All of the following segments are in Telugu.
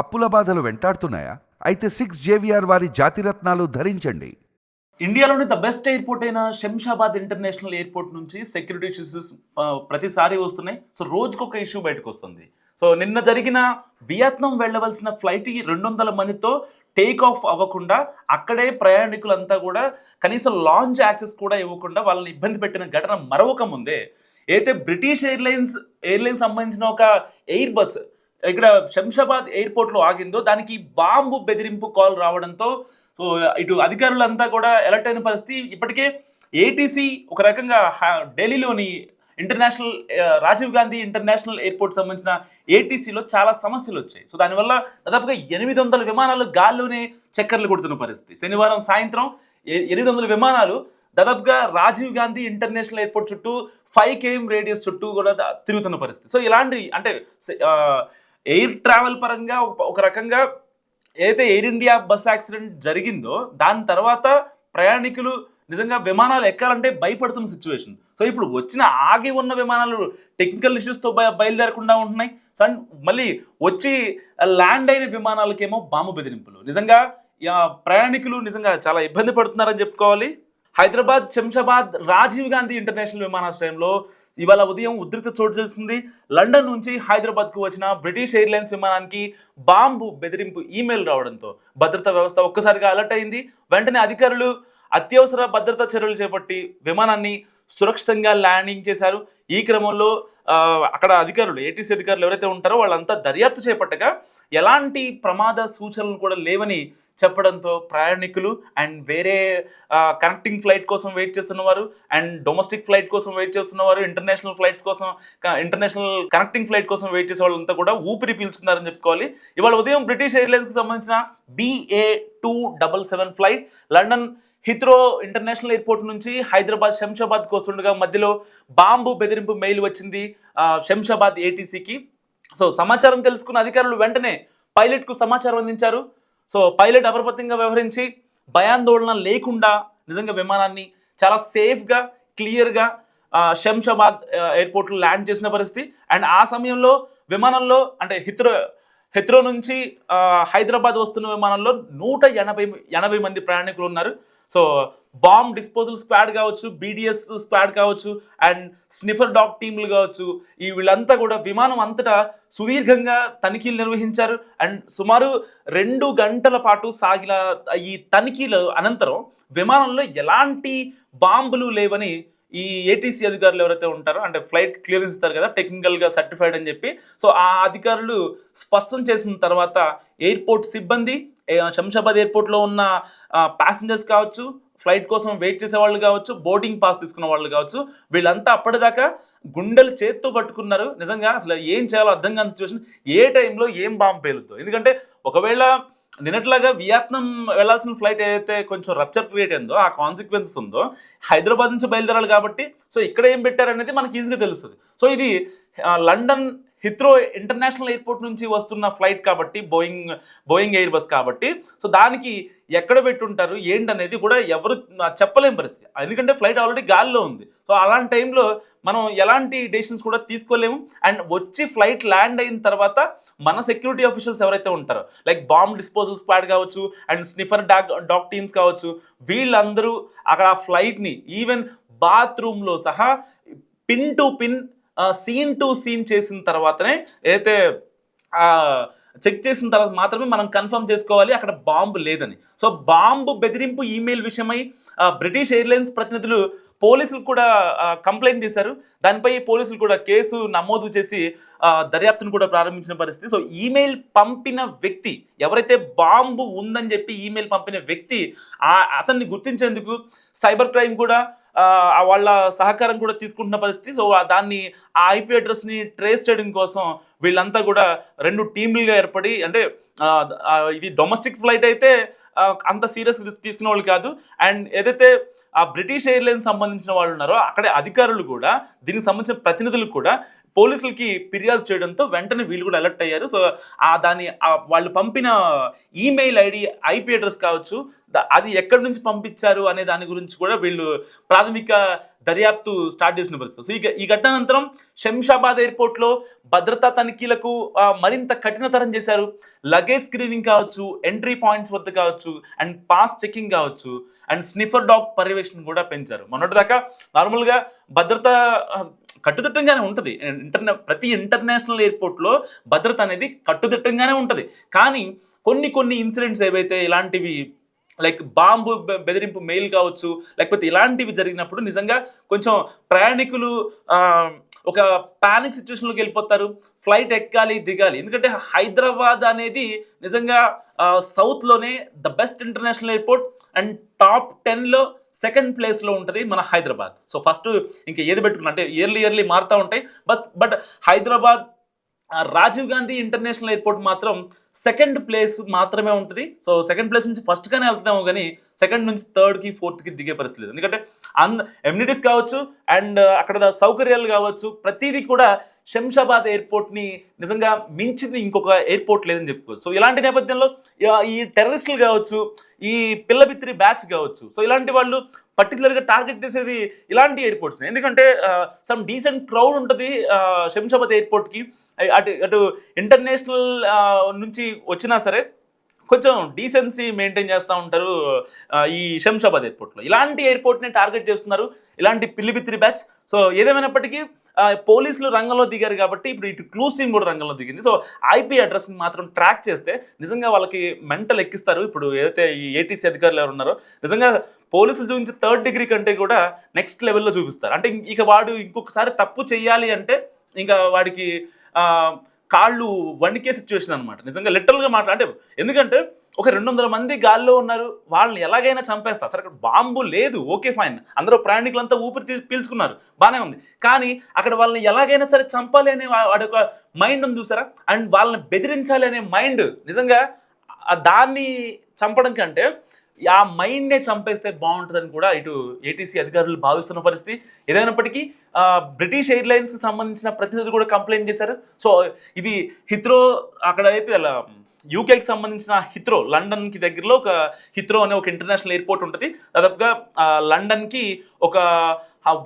అప్పుల బాధలు వెంటాడుతున్నాయా? అయితే సిక్స్ జేవిఆర్ వారి జాతిరత్నాలు ధరించండి. ఇండియాలోని ద బెస్ట్ ఎయిర్పోర్ట్ అయిన శంషాబాద్ ఇంటర్నేషనల్ ఎయిర్పోర్ట్ నుంచి సెక్యూరిటీ ఇష్యూస్ ప్రతిసారి వస్తున్నాయి. సో రోజుకొక ఇష్యూ బయటకు వస్తుంది సో నిన్న జరిగిన వియత్నాం వెళ్ళవలసిన ఫ్లైట్ రెండు వందల మందితో టేక్ ఆఫ్ అవ్వకుండా అక్కడే ప్రయాణికులంతా కూడా కనీసం లాంచ్ యాక్సెస్ కూడా ఇవ్వకుండా వాళ్ళని ఇబ్బంది పెట్టిన ఘటన మరొక ముందే. అయితే బ్రిటిష్ ఎయిర్లైన్స్ ఎయిర్లైన్స్ సంబంధించిన ఒక ఎయిర్ బస్ ఇక్కడ శంషాబాద్ ఎయిర్పోర్ట్లో ఆగిందో దానికి బాంబు బెదిరింపు కాల్ రావడంతో సో ఇటు అధికారులంతా కూడా అలర్ట్ అయిన పరిస్థితి. ఇప్పటికే ఏటీసీ ఒక రకంగా ఢిల్లీలోని international Rajiv Gandhi international airport సంబంధించిన ఏటీసీలో చాలా సమస్యలు వచ్చాయి. సో దానివల్ల దాదాపుగా ఎనిమిది వందల విమానాలు గాల్లోనే చక్కర్లు కొడుతున్న పరిస్థితి. శనివారం సాయంత్రం ఎ- ఎనిమిది వందల విమానాలు దాదాపుగా రాజీవ్ గాంధీ ఇంటర్నేషనల్ ఎయిర్పోర్ట్ చుట్టూ ఫైవ్ కేఎం రేడియస్ చుట్టూ కూడా తిరుగుతున్న పరిస్థితి. సో ఇలాంటి అంటే ఎయిర్ ట్రావెల్ పరంగా ఒక రకంగా ఏదైతే ఎయిర్ ఇండియా బస్ యాక్సిడెంట్ జరిగిందో దాని తర్వాత ప్రయాణికులు నిజంగా విమానాలు ఎక్కాలంటే భయపడుతున్న సిచ్యువేషన్ సో ఇప్పుడు వచ్చిన ఆగి ఉన్న విమానాలు టెక్నికల్ ఇష్యూస్తో బయ బయలుదేరకుండా ఉంటున్నాయి. సో మళ్ళీ వచ్చి ల్యాండ్ అయిన విమానాలకేమో బాంబు బెదిరింపులు. నిజంగా ప్రయాణికులు నిజంగా చాలా ఇబ్బంది పడుతున్నారని చెప్పుకోవాలి. హైదరాబాద్ శంషాబాద్ రాజీవ్ గాంధీ ఇంటర్నేషనల్ విమానాశ్రయంలో ఇవాళ ఉదయం ఉధృత చోటు చేస్తుంది లండన్ నుంచి హైదరాబాద్కు వచ్చిన బ్రిటిష్ ఎయిర్లైన్స్ విమానానికి బాంబు బెదిరింపు ఈమెయిల్ రావడంతో భద్రతా వ్యవస్థ ఒక్కసారిగా అలర్ట్ అయింది. వెంటనే అధికారులు అత్యవసర భద్రతా చర్యలు చేపట్టి విమానాన్ని సురక్షితంగా ల్యాండింగ్ చేశారు. ఈ క్రమంలో అక్కడ అధికారులు ఏటీసీ అధికారులు ఎవరైతే ఉంటారో వాళ్ళంతా దర్యాప్తు చేపట్టగా ఎలాంటి ప్రమాద సూచనలు కూడా లేవని చెప్పడంతో ప్రయాణికులు అండ్ వేరే కనెక్టింగ్ ఫ్లైట్ కోసం వెయిట్ చేస్తున్నవారు అండ్ డొమెస్టిక్ ఫ్లైట్ కోసం వెయిట్ చేస్తున్నవారు ఇంటర్నేషనల్ ఫ్లైట్స్ కోసం ఇంటర్నేషనల్ కనెక్టింగ్ ఫ్లైట్ కోసం వెయిట్ చేసే వాళ్ళంతా కూడా ఊపిరి పీల్చుకున్నారని చెప్పుకోవాలి. ఇవాళ ఉదయం బ్రిటిష్ ఎయిర్లైన్స్కి సంబంధించిన BA two double seven flight London Heathrow international airport నుంచి హైదరాబాద్ శంషాబాద్ కోస్తుండగా మధ్యలో బాంబు బెదిరింపు మెయిల్ వచ్చింది శంషాబాద్ ఏటీసీకి సో సమాచారం తెలుసుకున్న అధికారులు వెంటనే పైలట్కు సమాచారం అందించారు. సో పైలట్ అప్రమత్తంగా వ్యవహరించి భయాందోళన లేకుండా నిజంగా విమానాన్ని చాలా సేఫ్గా క్లియర్గా శంషాబాద్ ఎయిర్పోర్ట్లో ల్యాండ్ చేసిన పరిస్థితి. అండ్ ఆ సమయంలో విమానంలో అంటే హిత్రో హెత్రో నుంచి హైదరాబాద్ వస్తున్న విమానంలో నూట ఎనభై ఎనభై మంది ప్రయాణికులు ఉన్నారు. సో బాంబ్ డిస్పోజల్ స్క్వాడ్ కావచ్చు బీడిఎస్ స్క్వాడ్ కావచ్చు అండ్ స్నిఫర్ డాగ్ టీంలు కావచ్చు ఈ వీళ్ళంతా కూడా విమానం అంతటా సుదీర్ఘంగా తనిఖీలు నిర్వహించారు. అండ్ సుమారు రెండు గంటల పాటు సాగిన ఈ తనిఖీల అనంతరం విమానంలో ఎలాంటి బాంబులు లేవని ఈ ఏటీసీ అధికారులు ఎవరైతే ఉంటారో అంటే ఫ్లైట్ క్లియరెన్స్ ఇస్తారు కదా టెక్నికల్గా సర్టిఫైడ్ అని చెప్పి. సో ఆ అధికారులు స్పష్టం చేసిన తర్వాత ఎయిర్పోర్ట్ సిబ్బంది శంషాబాద్ ఎయిర్పోర్ట్లో ఉన్న ప్యాసింజర్స్ కావచ్చు ఫ్లైట్ కోసం వెయిట్ చేసే వాళ్ళు కావచ్చు బోర్డింగ్ పాస్ తీసుకున్న వాళ్ళు కావచ్చు వీళ్ళంతా అప్పటిదాకా గుండెలు చేత్తో పట్టుకున్నారు. నిజంగా అసలు ఏం చేయాలో అర్థం కాని సిచ్యువేషన్ ఏ టైంలో ఏం బాంబు పేలుద్దు. ఎందుకంటే ఒకవేళ నిన్నట్లాగా వియత్నాం వెళ్ళాల్సిన ఫ్లైట్ ఏదైతే కొంచెం రప్చర్ క్రియేట్ అయిందో ఆ కాన్సిక్వెన్సెస్ ఉందో హైదరాబాద్ నుంచి బయలుదేరాలి కాబట్టి సో ఇక్కడ ఏం పెట్టారనేది మనకి ఈజీగా తెలుస్తుంది. సో ఇది లండన్ హిత్రో ఇంటర్నేషనల్ ఎయిర్పోర్ట్ నుంచి వస్తున్న ఫ్లైట్ కాబట్టి బోయింగ్ బోయింగ్ ఎయిర్ బస్ కాబట్టి. సో దానికి ఎక్కడ పెట్టుంటారు ఏంటనేది కూడా ఎవరు చెప్పలేని పరిస్థితి. ఎందుకంటే ఫ్లైట్ ఆల్రెడీ గాల్లో ఉంది. సో అలాంటి టైంలో మనం ఎలాంటి డెసిషన్స్ కూడా తీసుకోలేము. అండ్ వచ్చి ఫ్లైట్ ల్యాండ్ అయిన తర్వాత మన సెక్యూరిటీ ఆఫీషియల్స్ ఎవరైతే ఉంటారో లైక్ బాంబ్ డిస్పోజల్ స్క్వాడ్ కావచ్చు and sniffer dog dog teams కావచ్చు వీళ్ళందరూ అక్కడ ఆ ఫ్లైట్ని ఈవెన్ బాత్రూంలో సహా pin to pin scene to scene చేసిన తర్వాతనే ఏదైతే చెక్ చేసిన తర్వాత మాత్రమే మనం కన్ఫర్మ్ చేసుకోవాలి అక్కడ బాంబు లేదని. సో బాంబు బెదిరింపు ఈమెయిల్ విషయమై బ్రిటిష్ ఎయిర్లైన్స్ ప్రతినిధులు పోలీసులు కూడా కంప్లైంట్ చేశారు. దానిపై పోలీసులు కూడా కేసు నమోదు చేసి దర్యాప్తును కూడా ప్రారంభించిన పరిస్థితి. సో ఈమెయిల్ పంపిన వ్యక్తి ఎవరైతే బాంబు ఉందని చెప్పి ఈమెయిల్ పంపిన వ్యక్తి ఆ అతన్ని గుర్తించేందుకు సైబర్ క్రైమ్ కూడా వాళ్ళ సహకారం కూడా తీసుకుంటున్న పరిస్థితి. సో దాన్ని ఆ ఐపీ అడ్రస్ని ట్రేస్ చేయడం కోసం వీళ్ళంతా కూడా రెండు టీంలుగా ఏర్పడి అంటే ఇది డొమెస్టిక్ ఫ్లైట్ అయితే అంత సీరియస్ తీసుకునే వాళ్ళు కాదు. అండ్ ఏదైతే ఆ బ్రిటిష్ ఎయిర్లైన్స్ సంబంధించిన వాళ్ళు ఉన్నారో అక్కడే అధికారులు కూడా దీనికి సంబంధించిన ప్రతినిధులు కూడా పోలీసులకి ఫిర్యాదు చేయడంతో వెంటనే వీళ్ళు కూడా అలర్ట్ అయ్యారు. సో ఆ దాని వాళ్ళు పంపిన ఈమెయిల్ ఐడి ఐపీ అడ్రస్ కావచ్చు అది ఎక్కడి నుంచి పంపించారు అనే దాని గురించి కూడా వీళ్ళు ప్రాథమిక దర్యాప్తు స్టార్ట్ చేసిన పరిస్థితి. సో ఈ ఘటన అనంతరం శంషాబాద్ ఎయిర్పోర్ట్లో భద్రతా తనిఖీలకు మరింత కఠినతరం చేశారు. లగేజ్ స్క్రీనింగ్ కావచ్చు ఎంట్రీ పాయింట్స్ వద్ద కావచ్చు అండ్ పాస్ చెకింగ్ కావచ్చు అండ్ స్నిఫర్ డాగ్ పర్యవేక్షణ కూడా పెంచారు. మొన్నటిదాకా నార్మల్గా భద్రతా కట్టుదిట్టంగానే ఉంటుంది. ఇంటర్నే ప్రతి ఇంటర్నేషనల్ ఎయిర్పోర్ట్లో భద్రత అనేది కట్టుదిట్టంగానే ఉంటుంది. కానీ కొన్ని కొన్ని ఇన్సిడెంట్స్ ఏవైతే ఇలాంటివి లైక్ బాంబు బెదిరింపు మెయిల్ కావచ్చు లేకపోతే ఇలాంటివి జరిగినప్పుడు నిజంగా కొంచెం ప్రయాణికులు ఒక పానిక్ సిచ్యువేషన్లోకి వెళ్ళిపోతారు. ఫ్లైట్ ఎక్కాలి దిగాలి. ఎందుకంటే హైదరాబాద్ అనేది నిజంగా సౌత్లోనే the best international airport and top టెన్లో సెకండ్ ప్లేస్లో ఉంటుంది మన హైదరాబాద్. సో ఫస్ట్ ఇంకా ఏది పెట్టుకున్నా అంటే ఇయర్లీ ఇయర్లీ మారుతూ ఉంటాయి. But but Hyderabad Rajiv Gandhi international airport మాత్రం సెకండ్ ప్లేస్ మాత్రమే ఉంటుంది. సో సెకండ్ ప్లేస్ నుంచి ఫస్ట్గానే వెళ్తాము కానీ సెకండ్ నుంచి థర్డ్కి ఫోర్త్కి దిగే పరిస్థితి లేదు. ఎందుకంటే అంద ఎమ్యూనిటీస్ కావచ్చు అండ్ uh, అక్కడ సౌకర్యాలు కావచ్చు ప్రతిదీ కూడా శంషాబాద్ ఎయిర్పోర్ట్ని నిజంగా మించింది ఇంకొక ఎయిర్పోర్ట్ లేదని చెప్పుకోవచ్చు. సో ఇలాంటి నేపథ్యంలో ఈ టెర్రరిస్టులు కావచ్చు ఈ పిల్లబిత్రి బ్యాచ్ కావచ్చు. సో ఇలాంటి వాళ్ళు పర్టికులర్గా టార్గెట్ చేసేది ఇలాంటి ఎయిర్పోర్ట్స్ ఎందుకంటే సమ్ డీసెంట్ క్రౌడ్ ఉంటుంది శంషాబాద్ ఎయిర్పోర్ట్కి అటు అటు ఇంటర్నేషనల్ నుంచి వచ్చినా సరే కొంచెం డీసెన్సీ మెయింటైన్ చేస్తూ ఉంటారు ఈ శంషాబాద్ ఎయిర్పోర్ట్లో. ఇలాంటి ఎయిర్పోర్ట్ని టార్గెట్ చేస్తున్నారు ఇలాంటి పిల్లిపిత్రి బ్యాచ్ సో ఏదేమైనప్పటికీ పోలీసులు రంగంలో దిగారు కాబట్టి ఇప్పుడు ఇటు క్లూస్ టీమ్ కూడా రంగంలో దిగింది. సో ఐపీ అడ్రస్ని మాత్రం ట్రాక్ చేస్తే నిజంగా వాళ్ళకి మెంటల్ ఎక్కిస్తారు. ఇప్పుడు ఏదైతే ఈ ఏటీసీ అధికారులు ఎవరు ఉన్నారో నిజంగా పోలీసులు చూపించే థర్డ్ డిగ్రీ కంటే కూడా నెక్స్ట్ లెవెల్లో చూపిస్తారు. అంటే ఇక వాడు ఇంకొకసారి తప్పు చేయాలి అంటే ఇంకా వాడికి కాళ్ళు వణికే సిచ్యువేషన్ అనమాట నిజంగా లిటరల్గా మాట్లా అంటే ఎందుకంటే ఒక రెండు వందల మంది గాల్లో ఉన్నారు వాళ్ళని ఎలాగైనా చంపేస్తా. సరే అక్కడ బాంబు లేదు ఓకే ఫైన్. అందరూ ప్రయాణికులంతా ఊపిరి పీల్చుకున్నారు. బాగానే ఉంది. కానీ అక్కడ వాళ్ళని ఎలాగైనా సరే చంపాలి అనే వా- మైండ్ ఉంది చూసారా? అండ్ వాళ్ళని బెదిరించాలి అనే మైండ్ నిజంగా దాన్ని చంపడం కంటే ఆ మైండ్నే చంపేస్తే బాగుంటుందని కూడా ఇటు ఏటీసీ అధికారులు భావిస్తున్న పరిస్థితి. ఏదైనప్పటికీ బ్రిటిష్ ఎయిర్లైన్స్కి సంబంధించిన ప్రతినిధులు కూడా కంప్లైంట్ చేశారు. సో ఇది హిత్రో అక్కడ అయితే అలా యూకేకి సంబంధించిన హిత్రో లండన్కి దగ్గరలో ఒక హిత్రో అనే ఒక ఇంటర్నేషనల్ ఎయిర్పోర్ట్ ఉంటుంది. దాదాపుగా లండన్కి ఒక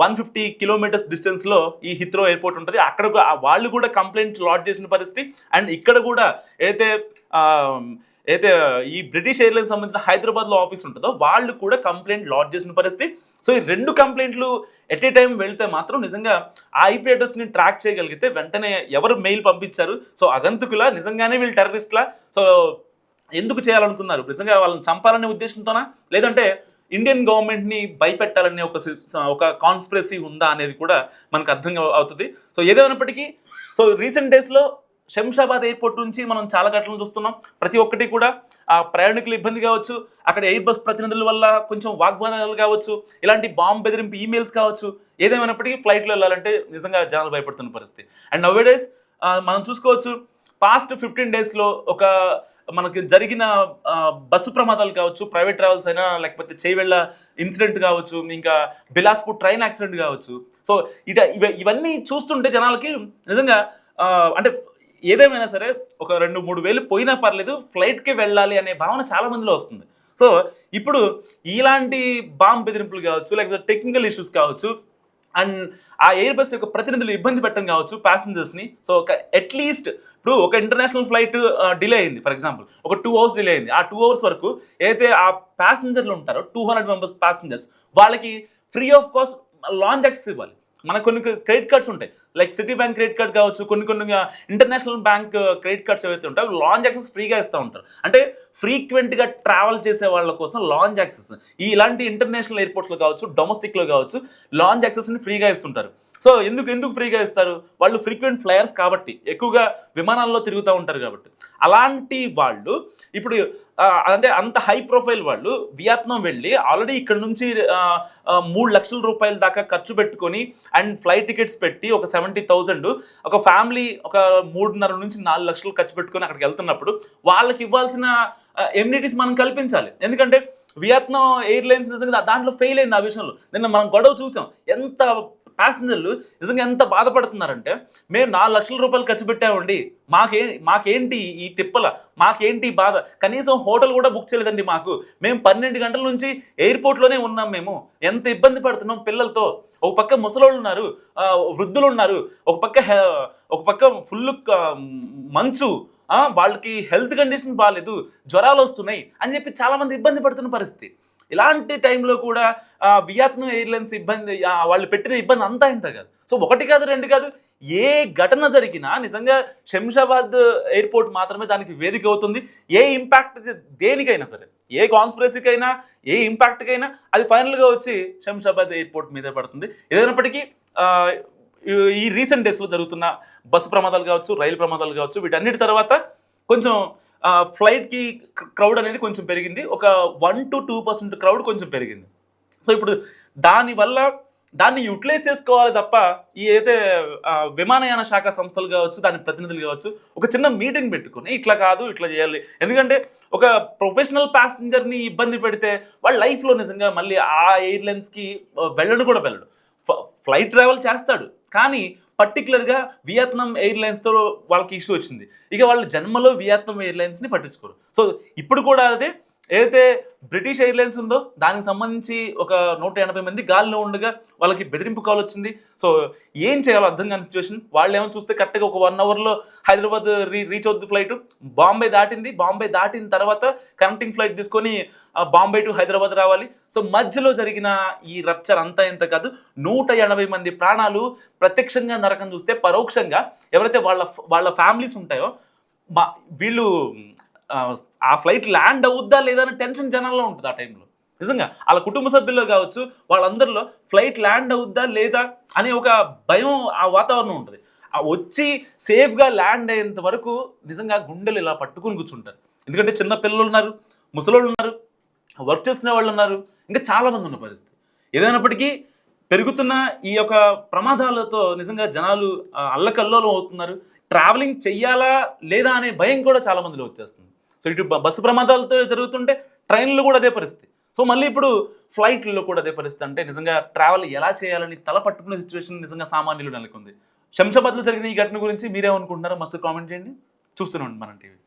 వన్ ఫిఫ్టీ కిలోమీటర్స్ డిస్టెన్స్లో ఈ హిత్రో ఎయిర్పోర్ట్ ఉంటుంది. అక్కడ కూడా- వాళ్ళు కూడా కంప్లైంట్ లాడ్ చేసిన పరిస్థితి. అండ్ ఇక్కడ కూడా ఏదైతే అయితే ఈ బ్రిటిష్ ఎయిర్లైన్స్ సంబంధించిన హైదరాబాద్లో ఆఫీస్ ఉంటుందో వాళ్ళు కూడా కంప్లైంట్ లాడ్జ్ చేసిన పరిస్థితి. సో ఈ రెండు కంప్లైంట్లు ఎట్ ఏ టైం వెళ్తే మాత్రం నిజంగా ఆ ఐపీ అడ్రస్ని ట్రాక్ చేయగలిగితే వెంటనే ఎవరు మెయిల్ పంపించారు. సో అగంతుకులా నిజంగానే వీళ్ళు టెర్రరిస్ట్లా. సో ఎందుకు చేయాలనుకున్నారు? నిజంగా వాళ్ళని చంపాలనే ఉద్దేశంతోనా? లేదంటే ఇండియన్ గవర్నమెంట్ని భయపెట్టాలనే ఒక ఒక కాన్స్పిరసీ ఉందా అనేది కూడా మనకు అర్థం అవుతుంది. సో ఏదేమైనప్పటికీ సో రీసెంట్ డేస్లో శంషాబాద్ ఎయిర్పోర్ట్ నుంచి మనం చాలా ఘటనలు చూస్తున్నాం. ప్రతి ఒక్కటి కూడా ఆ ప్రయాణికుల ఇబ్బంది కావచ్చు అక్కడ ఎయిర్ బస్ ప్రతినిధుల వల్ల కొంచెం వాగ్వాదాలు కావచ్చు ఇలాంటి బాంబు బెదిరింపు ఈమెయిల్స్ కావచ్చు ఏదేమైనప్పటికీ ఫ్లైట్లో వెళ్ళాలంటే నిజంగా జనాలు భయపడుతున్న పరిస్థితి. అండ్ నవ్ డేస్ మనం చూసుకోవచ్చు పాస్ట్ ఫిఫ్టీన్ డేస్లో ఒక మనకి జరిగిన బస్సు ప్రమాదాలు కావచ్చు ప్రైవేట్ ట్రావెల్స్ అయినా లేకపోతే చేవెళ్ళ ఇన్సిడెంట్ కావచ్చు ఇంకా బిలాస్పూర్ ట్రైన్ యాక్సిడెంట్ కావచ్చు. సో ఇట ఇవ- ఇవన్నీ చూస్తుంటే జనాలకి నిజంగా అంటే ఏదేమైనా సరే ఒక రెండు మూడు వేలు పోయినా పర్లేదు ఫ్లైట్కి వెళ్ళాలి అనే భావన చాలా మందిలో వస్తుంది. సో ఇప్పుడు ఇలాంటి బాంబ్ బెదిరింపులు కావచ్చు లేకపోతే టెక్నికల్ ఇష్యూస్ కావచ్చు అండ్ ఆ ఎయిర్ బస్ యొక్క ప్రతినిధులు ఇబ్బంది పెట్టడం కావచ్చు ప్యాసింజర్స్ని సో ఒక అట్లీస్ట్ ఇప్పుడు ఒక ఇంటర్నేషనల్ ఫ్లైట్ డిలే అయింది ఫర్ ఎగ్జాంపుల్ ఒక టూ అవర్స్ డిలే అయింది. ఆ టూ అవర్స్ వరకు ఏదైతే ఆ ప్యాసింజర్లు ఉంటారో టూ హండ్రెడ్ మెంబర్స్ ప్యాసింజర్స్ వాళ్ళకి free of cost lounge access ఇవ్వాలి. మనకు కొన్ని క్రెడిట్ కార్డ్స్ ఉంటాయి. Like Citibank credit card కావచ్చు కొన్ని కొన్ని ఇంటర్నేషనల్ బ్యాంక్ క్రెడిట్ కార్డ్స్ ఏవైతే ఉంటాయో లాంజ్ యాక్సెస్ ఫ్రీగా ఇస్తూ ఉంటారు. అంటే ఫ్రీక్వెంట్గా ట్రావెల్ చేసే వాళ్ళ కోసం లాంజ్ యాక్సెస్. ఈ ఇలాంటి ఇంటర్నేషనల్ ఎయిర్పోర్ట్స్లో కావచ్చు డొమెస్టిక్లో కావచ్చు లాంజ్ యాక్సెస్ని ఫ్రీగా ఇస్తుంటారు. సో ఎందుకు ఎందుకు ఫ్రీగా ఇస్తారు? వాళ్ళు ఫ్రీక్వెంట్ ఫ్లయర్స్ కాబట్టి ఎక్కువగా విమానాల్లో తిరుగుతూ ఉంటారు కాబట్టి. అలాంటి వాళ్ళు ఇప్పుడు అంటే అంత హై ప్రొఫైల్ వాళ్ళు వియత్నాం వెళ్ళి ఆల్రెడీ ఇక్కడ నుంచి మూడు లక్షల రూపాయల దాకా ఖర్చు పెట్టుకొని అండ్ ఫ్లైట్ టికెట్స్ పెట్టి ఒక సెవెంటీ థౌజండ్ ఒక ఫ్యామిలీ ఒక మూడున్నర నుంచి నాలుగు లక్షలు ఖర్చు పెట్టుకొని అక్కడికి వెళ్తున్నప్పుడు వాళ్ళకి ఇవ్వాల్సిన ఎమ్యూనిటీస్ మనం కల్పించాలి. ఎందుకంటే వియత్నాం ఎయిర్లైన్స్ దాంట్లో ఫెయిల్ అయింది ఆ విషయంలో. నిన్న మనం గొడవ చూసాం. ఎంత ప్యాసింజర్లు నిజంగా ఎంత బాధపడుతున్నారంటే మేము నాలుగు లక్షల రూపాయలు ఖర్చు పెట్టామండి. మాకే మాకేంటి ఈ తిప్పల? మాకేంటి బాధ? కనీసం హోటల్ కూడా బుక్ చేయలేదండి మాకు. మేము పన్నెండు గంటల నుంచి ఎయిర్పోర్ట్లోనే ఉన్నాం మేము. ఎంత ఇబ్బంది పడుతున్నాం పిల్లలతో. ఒక పక్క ముసలోళ్ళు ఉన్నారు వృద్ధులు ఉన్నారు. ఒక పక్క ఒక పక్క ఫుల్ మంచు. వాళ్ళకి హెల్త్ కండిషన్స్ బాగాలేదు జ్వరాలు వస్తున్నాయి అని చెప్పి చాలామంది ఇబ్బంది పడుతున్న పరిస్థితి. ఇలాంటి టైంలో కూడా వియత్నం వియత్నాం ఎయిర్లైన్స్ ఇబ్బంది వాళ్ళు పెట్టిన ఇబ్బంది అంతా ఇంత కాదు. సో ఒకటి కాదు రెండు కాదు ఏ ఘటన జరిగినా నిజంగా శంషాబాద్ ఎయిర్పోర్ట్ మాత్రమే దానికి వేదిక అవుతుంది. ఏ ఇంపాక్ట్ దేనికైనా సరే ఏ కాన్స్పిరసీకైనా ఏ ఇంపాక్ట్కైనా అది ఫైనల్గా వచ్చి శంషాబాద్ ఎయిర్పోర్ట్ మీదే పడుతుంది. ఏదైనప్పటికీ ఈ- రీసెంట్ డేస్లో జరుగుతున్న బస్సు ప్రమాదాలు కావచ్చు రైలు ప్రమాదాలు కావచ్చు వీటన్నిటి తర్వాత కొంచెం ఫ్లైట్కి క్రౌడ్ అనేది కొంచెం పెరిగింది. ఒక one to two percent crowd కొంచెం పెరిగింది. సో ఇప్పుడు దానివల్ల దాన్ని యూటిలైజ్ చేసుకోవాలి తప్ప ఈ అయితే విమానయాన శాఖ సంస్థలు కావచ్చు దాని ప్రతినిధులు కావచ్చు ఒక చిన్న మీటింగ్ పెట్టుకుని ఇట్లా కాదు ఇట్లా చేయాలి. ఎందుకంటే ఒక ప్రొఫెషనల్ ప్యాసింజర్ని ఇబ్బంది పెడితే వాళ్ళ లైఫ్లో నిజంగా మళ్ళీ ఆ ఎయిర్లైన్స్కి వెళ్ళడు కూడా వెళ్ళడు. ఫ్లైట్ ట్రావెల్ చేస్తాడు. కానీ పర్టికులర్గా వియత్నాం ఎయిర్లైన్స్తో వాళ్ళకి ఇష్యూ వచ్చింది. ఇక వాళ్ళ జన్మలో వియత్నాం ఎయిర్లైన్స్ని పట్టించుకోరు. సో ఇప్పుడు కూడా అదే ఏదైతే బ్రిటిష్ ఎయిర్లైన్స్ ఉందో దానికి సంబంధించి ఒక నూట ఎనభై మంది గాల్లో ఉండగా వాళ్ళకి బెదిరింపు కాల్ వచ్చింది. సో ఏం చేయాలో అర్థం కాని సిచ్యువేషన్ వాళ్ళు ఏమో చూస్తే కరెక్ట్గా ఒక వన్ అవర్లో హైదరాబాద్ రీ రీచ్ అవుద్ది ఫ్లైట్ బాంబే దాటింది. బాంబే దాటిన తర్వాత కనెక్టింగ్ ఫ్లైట్ తీసుకొని బాంబే టు హైదరాబాద్ రావాలి. సో మధ్యలో జరిగిన ఈ రప్చర్ అంతా ఇంత కాదు. నూట ఎనభై మంది ప్రాణాలు ప్రత్యక్షంగా నరకం చూస్తే పరోక్షంగా ఎవరైతే వాళ్ళ వాళ్ళ ఫ్యామిలీస్ ఉంటాయో మా వీళ్ళు ఆ, ఫ్లైట్ ల్యాండ్ అవుద్దా లేదా అనే టెన్షన్ జనాల్లో ఉంటుంది ఆ టైంలో. నిజంగా వాళ్ళ కుటుంబ సభ్యుల్లో కావచ్చు వాళ్ళందరిలో ఫ్లైట్ ల్యాండ్ అవుద్దా లేదా అనే ఒక భయం ఆ వాతావరణం ఉంటుంది. ఆ వచ్చి సేఫ్గా ల్యాండ్ అయ్యేంత వరకు నిజంగా గుండెలు ఇలా పట్టుకుని కూర్చుంటారు. ఎందుకంటే చిన్న పిల్లలు ఉన్నారు ముసలోళ్ళు ఉన్నారు వర్క్ చేసుకునే వాళ్ళు ఉన్నారు ఇంకా చాలామంది ఉన్న పరిస్థితి. ఏదైనప్పటికీ పెరుగుతున్న ఈ యొక్క ప్రమాదాలతో నిజంగా జనాలు అల్లకల్లోలం అవుతున్నారు. ట్రావెలింగ్ చెయ్యాలా లేదా అనే భయం కూడా చాలా మందిలో వచ్చేస్తుంది. సో ఇటు బస్సు ప్రమాదాలతో జరుగుతుంటే ట్రైన్లు కూడా అదే పరిస్థితి. సో మళ్ళీ ఇప్పుడు ఫ్లైట్లలో కూడా అదే పరిస్థితి. అంటే నిజంగా ట్రావెల్ ఎలా చేయాలని తల పట్టుకునే సిచ్యువేషన్ నిజంగా సామాన్యులు నెలకొంది. శంషాబాద్లో జరిగిన ఈ ఘటన గురించి మీరేమనుకుంటున్నారో మస్తు కామెంట్ చేయండి. చూస్తూనే ఉండండి మనం టీవీ.